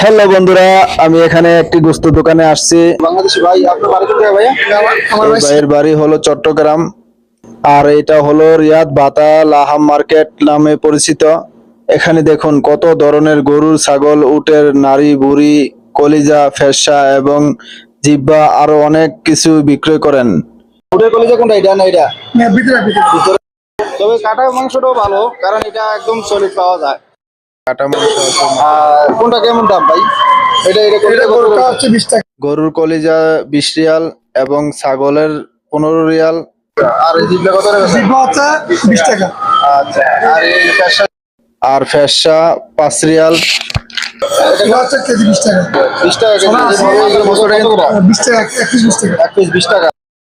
Hello বন্ধুরা আমি এখানে একটি গোস্ত দোকানে আসছি। ভাই ভাইয়ের বাড়ি হলো চট্টগ্রাম আর এটা হলো রিয়াদ বাতা লাহাম মার্কেট নামে পরিচিত। এখানে দেখুন কত ধরনের গরুর ছাগল উটের নারী বুড়ি কলিজা ফেসা এবং জিব্বা আরও অনেক কিছু বিক্রয় করেন। ফুটের কলেজে কোনটা? এটা না এটা? ভিতরে ভিতরে। তবে কাটা মাংসটাও ভালো কারণ এটা একদম সলিড পাওয়া যায়। কোনটা কেমন দাম ভাই? এটা গরুটা হচ্ছে বিশ টাকা। গরুর কলিজা বিশ রিয়াল এবং ছাগলের পনেরো রিয়াল। আর কত হচ্ছে বিশ টাকা। আচ্ছা আর এই পাঁচ রিয়াল।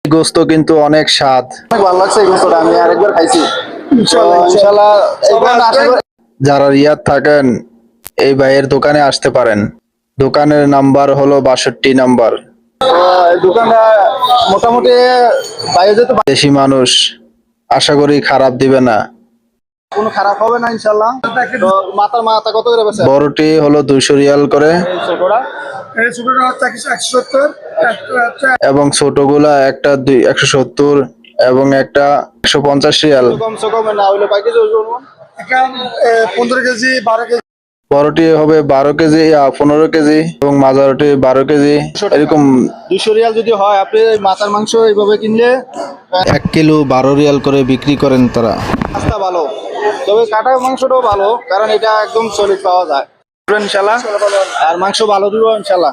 এই গোস্ত কিন্তু অনেক স্বাদ। ভালো লাগছে এই গোস্তটা আমি আরেকবার খাইছি। ইনশাল্লাহ যারা রিয়াদ থাকেন এই ভাইয়ের দোকানে আসতে পারেন। দোকানের নাম্বার হলো বাষট্টি নাম্বার। দোকানটা মোটামুটি বাইরে যেতে দেশি মানুষ আশা করি খারাপ দিবে না। কোনো খারাপ হবে না ইনশাল্লাহ মাথার মাথা কত করে বেছে বড়টি হলো দুইশো রিয়াল করে। এবং ছোটগুলা একটা দুই একশো সত্তর এবং একটা একশো পঞ্চাশ রিয়াল। কমসে কম না হইলে একটা পনেরো কেজি বারো কেজি। বড়টি হবে বারো কেজি পনেরো কেজি এবং মাঝারটি বারো কেজি। এরকম দুশো রিয়াল যদি হয় আপনি এই মাথার মাংস এইভাবে কিনলে এক কিলো বারো রিয়াল করে বিক্রি করেন তারা। রাস্তা ভালো। তবে কাটা মাংসটাও ভালো কারণ এটা একদম সলিড পাওয়া যায়। ইনশাল্লাহ আর মাংস ভালো দিব ইনশাল্লাহ